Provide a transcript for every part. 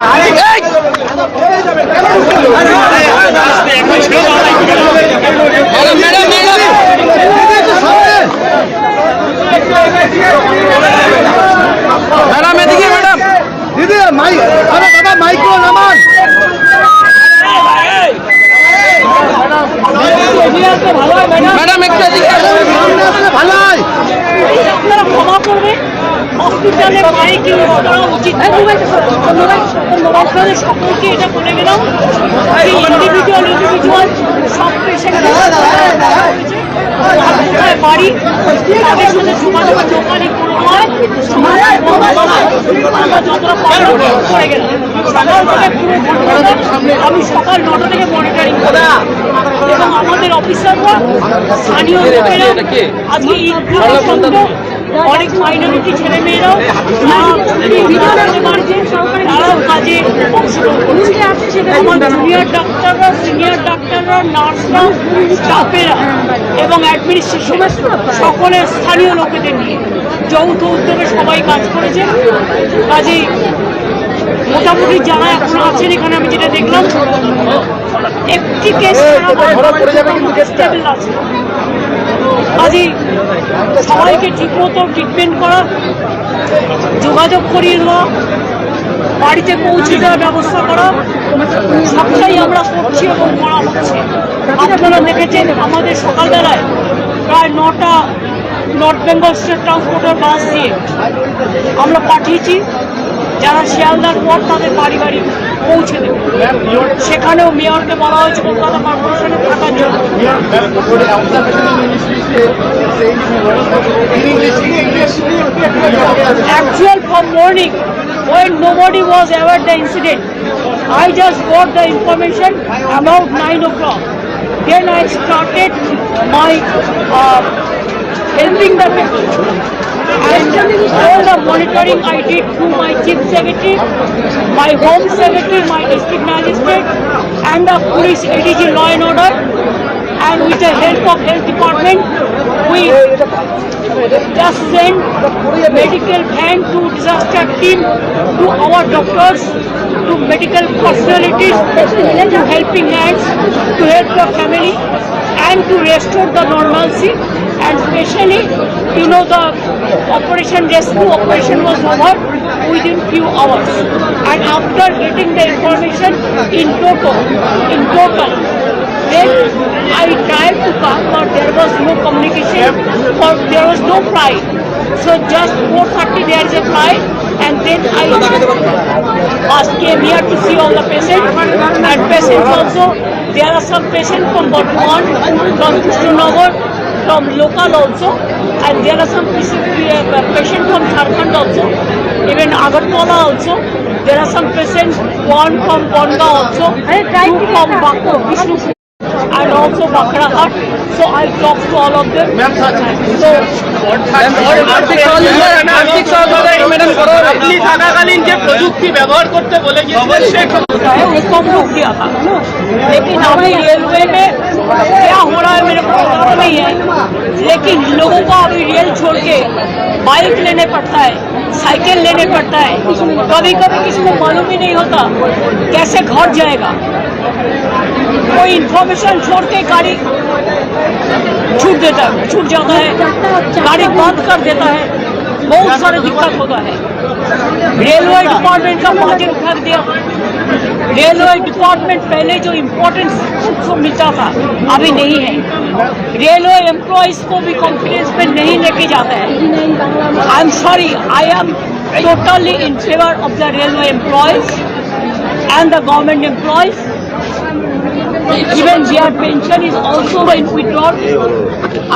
Madam হসপিটালে mic use করা উচিত আপনাদের সকলকে এটা বলে গেলাম যে ইন্ডিভিজুয়াল ইন্ডিভিজুয়াল সব পেশেন্ট কোথায় বাড়ি তাদের সাথে যোগাযোগ হয় থেকে আমি সকাল নটা থেকে মনিটরিং করি। এবং আমাদের অফিসাররা স্থানীয় লোকেরা আজকে অনেক মাইনরিটি ছেলে মেয়েরাও তারাও কাজে অংশগ্রহণ জুনিয়র ডাক্তাররা সিনিয়র ডাক্তাররা নার্সরা স্টাফেরা এবং অ্যাডমিনিস্ট্রেশন সকলের স্থানীয় লোকেদের নিয়ে যৌথ উদ্যোগে সবাই কাজ করেছে। কাজেই মোটামুটি যারা এখন আছেন এখানে আমি যেটা দেখলাম একটি কেস কাজেই সবাইকে ঠিকমতো ট্রিটমেন্ট করা, যোগাযোগ করিয়ে দেওয়া, বাড়িতে পৌঁছে দেওয়ার ব্যবস্থা করা, সবটাই আমরা করছি এবং করা হচ্ছে। আপনারা দেখেছেন আমাদের সকালবেলায় প্রায় নটা নর্থ বেঙ্গল স্টেট ট্রান্সপোর্টের বাস দিয়ে আমরা পাঠিয়েছি। যারা শিয়ালদার পর তাদের বাড়ি বাড়ি পৌঁছে দেবে। সেখানেও মেয়রকে বলা হয়েছে কলকাতা কর্পোরেশনে থাকার জন্য। Actual for morning when nobody was aware the incident I just got the information about nine o'clock then I started my helping the all the monitoring I did through my chief secretary, my home secretary, my district magistrate, and the police ADG law and order. And with the help of health department, we just send medical van to disaster team to our doctors to medical personalities to helping hands to help the family and to restore the normalcy and especially you know the operation rescue operation was over within few hours and after getting the information in total in total then I tried to come, but there was no communication, or there was no flight. So just 4:30 there is a flight, and then I first came here to see all the patients, patients also. There are some patients from Burdwan, from Krishnanagar, from local also, and there are some patients from Jharkhand also, even Agartala also. There are some patients, one from Bonga also, two from Bak- Vishnu and also Bakrahat. So I talked to all of them. So আর্থিক সহযোগিতা আর্থিক সহযোগিতা madam করো আপনি থাকাকালীন যে প্রযুক্তি ব্যবহার করতে বলে গিয়েছিলেন সে होता है उसको हम रोक दिया था लेकिन अभी रेलवे में क्या हो रहा है मेरे को पता नहीं है लेकिन लोगों को अभी रेल छोड़ के बाइक लेने पड़ता है साइकिल लेने पड़ता है। कभी कभी किसी को मालूम ही नहीं होता कैसे घर जाएगा। कोई इंफॉर्मेशन छोड़ के गाड़ी छूट देता है, छूट जाता है। गाड़ी बंद कर देता है। बहुत सारे दिक्कत होता है। रेलवे डिपार्टमेंट का मार्जिन कर दिया रेलवे डिपार्टमेंट पहले जो इम्पोर्टेंस को मिलता था, अभी नहीं है रेलवे एम्प्लॉयज़ को भी कॉन्फिडेंस पे नहीं लेके जाता है I am sorry I am totally in favour of the railway employees and the government employees. Even their pension is also in withdrawn.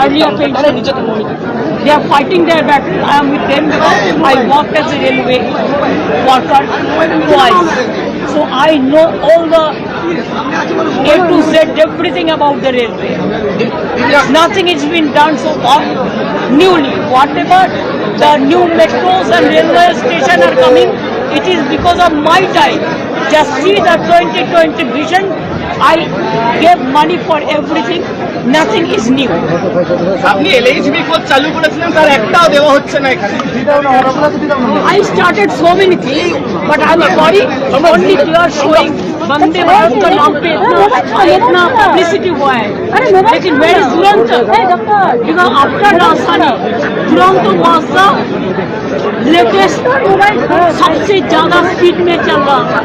Earlier pension. They are fighting their battle. I am with them because I worked as a railway worker twice. So I know all the A to Z, everything about the railway. Nothing has been done so far. Newly, whatever the new metros and railway station are coming, it is because of my time. Just see the 2020 vision. I gave money for everything. nothing is new. আপনি LHB code চালু করেছিলেন তার একটাও দেওয়া হচ্ছে না এখানে I started so many things, but I'm sorry, only you are showing बंदे भारत का नाम पे इतना इतना पब्लिसिटी हुआ है लेकिन where is Duronto because after Rajdhani Duronto was the latest सबसे ज्यादा स्पीड में चल रहा था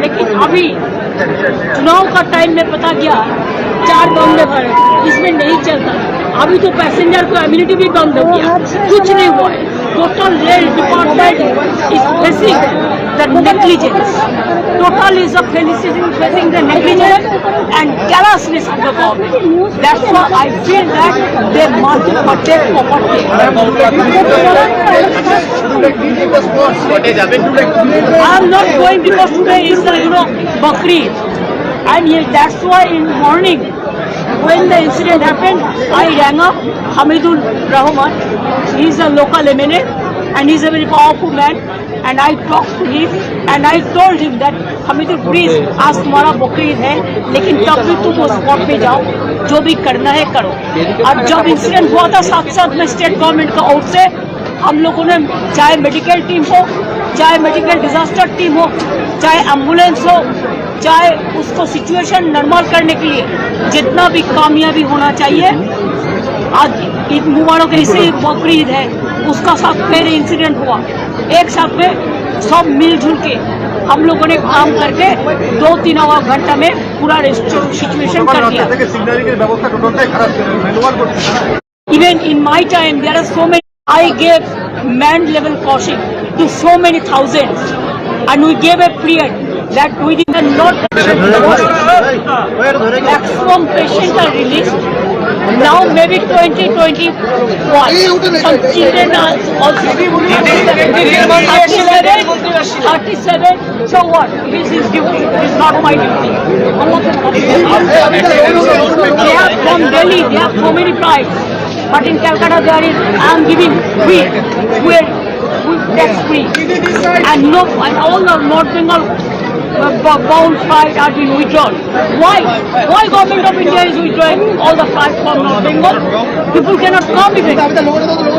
लेकिन अभी चुनाव का टाइम में पता किया? चार बॉम्बे भरे। इसमें नहीं चलता। अभी तो पैसेंजर को एम्यूनिटी भी बंद हो गया। कुछ नहीं हुआ है। total rail department is facing the negligence. Total is a facing, facing the negligence and carelessness of the government. That's why I feel that they must protect property. I am not going because today is the, you know, Bakri. I am here. that's why in morning when the incident happened, I rang up Hamidul Rahman. He's a local MNA and he's a very powerful man. And I talked to him and I told him that Hamidul please आज तुम्हारा बकरीद है लेकिन तब भी तुम उस spot पे जाओ जो भी करना है करो और जब इंसिडेंट हुआ था साथ साथ में स्टेट गवर्नमेंट का ओर से हम लोगों ने चाहे मेडिकल टीम हो चाहे मेडिकल डिजास्टर टीम हो चाहे एंबुलेंस हो, चाहे उसको सिचुएशन नॉर्मल करने के लिए, जितना भी कामयाबी होना चाहिए। आज ईद मुबारक ऐसे बकरी ईद है, उसका साथ पहले इंसिडेंट हुआ। एक साथ में सब मिलजुल के हम लोगों ने काम करके दो तीन आवर घंटा में पूरा सिचुएशन कर दिया। Even in my time there are so many I gave man level cautioning to so many thousand level caution to so many thousands, and we gave a period that within the not maximum patients are released. Now maybe 2021, some children are also 37, 37. So what? It is his duty. It is not my duty. They have from Delhi, they have so many flights. But in Calcutta there is, I am giving free, where, tax free. And no, and all the North Bengal uh, bound flight are being withdrawn. Why? Why government of India is withdrawing all the flights from North Bengal? People cannot come even.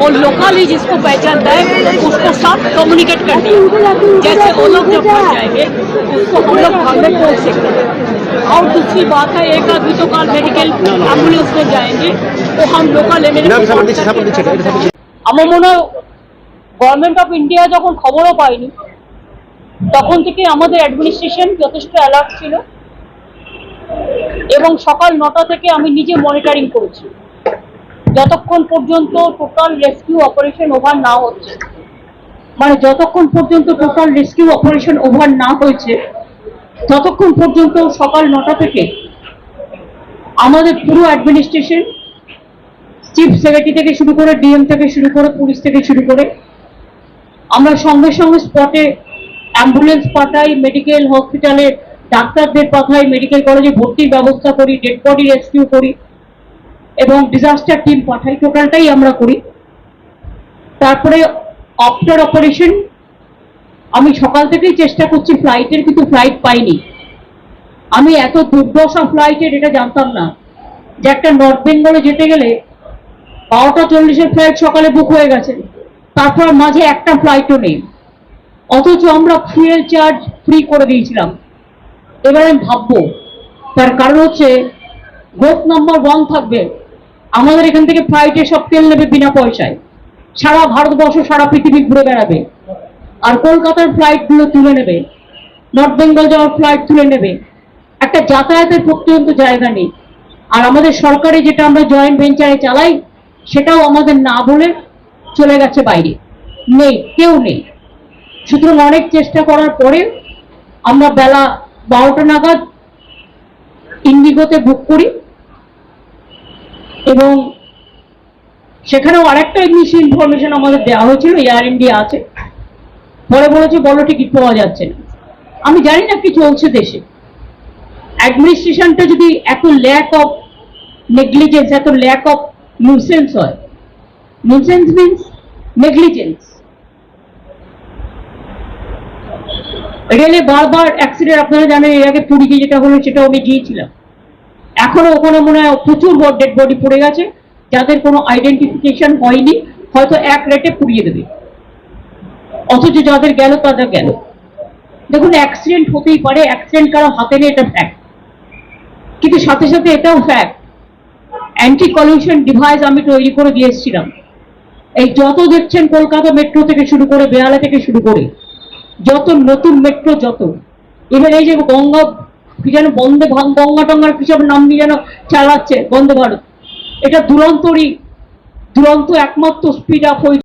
और locally जिसको पहचानता है उसको साथ communicate कर दिया जैसे वो लोग जब फंस जाएंगे उसको हम लोग घर में पहुंच सकते हैं और दूसरी बात है एक आदमी तो कल मेडिकल एम्बुलेंस में जाएंगे तो हम लोकल एम्बुलेंस আমার মনে হয় গভর্নমেন্ট অফ ইন্ডিয়া যখন খবরও পাইনি তখন থেকে আমাদের অ্যাডমিনিস্ট্রেশন যথেষ্ট অ্যালার্ট ছিল এবং সকাল নটা থেকে আমি নিজে মনিটরিং করেছি যতক্ষণ পর্যন্ত টোটাল রেস্কিউ অপারেশন ওভার না হচ্ছে মানে যতক্ষণ পর্যন্ত টোটাল রেস্কিউ অপারেশন ওভার না হয়েছে, ততক্ষণ পর্যন্ত সকাল নটা থেকে আমাদের পুরো অ্যাডমিনিস্ট্রেশন চিফ সেক্রেটারি থেকে শুরু করে ডিএম থেকে শুরু করে পুলিশ থেকে শুরু করে, আমরা সঙ্গে সঙ্গে স্পটে অ্যাম্বুলেন্স পাঠাই মেডিকেল হসপিটালে ডাক্তারদের পাঠাই মেডিকেল কলেজে ভর্তির ব্যবস্থা করি ডেড বডি রেস্কিউ করি। এবং ডিজাস্টার টিম পাঠাই টোটালটাই আমরা করি। তারপরে আফটার অপারেশন আমি সকাল থেকেই চেষ্টা করছি ফ্লাইটের কিন্তু ফ্লাইট পাইনি। আমি এত দুর্দশা ফ্লাইটের এটা জানতাম না। যে একটা নর্থ বেঙ্গলে যেতে গেলে বারোটা চল্লিশের ফ্লাইট সকালে বুক হয়ে গেছে। তারপর মাঝে একটা ফ্লাইটও নেই। অথচ আমরা ফুয়েল চার্জ ফ্রি করে দিয়েছিলাম। এবার আমি ভাববো। তার কারণ হচ্ছে গ্রোথ নাম্বার ওয়ান থাকবে। আমাদের এখান থেকে ফ্লাইটে সব তেল নেবে বিনা পয়সায়। সারা ভারতবর্ষ, সারা পৃথিবী ঘুরে বেড়াবে। আর কলকাতার ফ্লাইটগুলো তুলে নেবে। নর্থ বেঙ্গল যাওয়ার ফ্লাইট তুলে নেবে। একটা যাতায়াতের পর্যন্ত জায়গা নেই। আর আমাদের সরকারি যেটা আমরা জয়েন্ট ভেঞ্চারে চালাই, সেটাও আমাদের না বলে চলে গেছে বাইরে। নেই, কেউ নেই। সুতরাং অনেক চেষ্টা করার পরে আমরা বেলা বারোটা নাগাদ ইন্ডিগোতে বুক করি। এবং সেখানেও আরেকটা ইংলিশ ইনফরমেশন আমাদের দেওয়া হয়েছিল এয়ার ইন্ডিয়া আছে। পরে বলেছে, বলো টিকিট পাওয়া যাচ্ছে না। আমি জানি না কি চলছে দেশে। অ্যাডমিনিস্ট্রেশনটা যদি এত ল্যাক অফ নেগলিজেন্স এত ল্যাক অফ নিউসেন্স হয় নিউসেন্স মিনস নেগলিজেন্স রেলে বারবার অ্যাক্সিডেন্ট আপনারা জানেন, এর আগে পুরীতে যেটা হলো, সেটাও আমি গিয়েছিলাম। এখনও ওখানে মনে হয় প্রচুর ডেড বডি পড়ে গেছে, যাদের কোনো আইডেন্টিফিকেশন হয়নি, হয়তো এক রেটে পুড়িয়ে দেবে। অথচ যাদের গেল, তাদের গেল। দেখুন অ্যাক্সিডেন্ট হতেই পারে অ্যাক্সিডেন্ট কারও হাতে নেই, এটা ফ্যাক্ট কিন্তু সাথে সাথে এটাও ফ্যাক্ট অ্যান্টি কলিউশন ডিভাইস আমি তৈরি করে দিয়ে এসেছিলাম। এই যত দেখছেন কলকাতা মেট্রো থেকে শুরু করে, বেহালা থেকে শুরু করে, যত নতুন মেট্রো যত। এবার এই যে গঙ্গা কি যেন বন্দে গঙ্গা টঙ্গার কি সব নাম নিয়ে যেন চালাচ্ছে বন্দে ভারত। এটা দুরন্তরই দুরন্ত একমাত্র স্পিড আপ হয়ে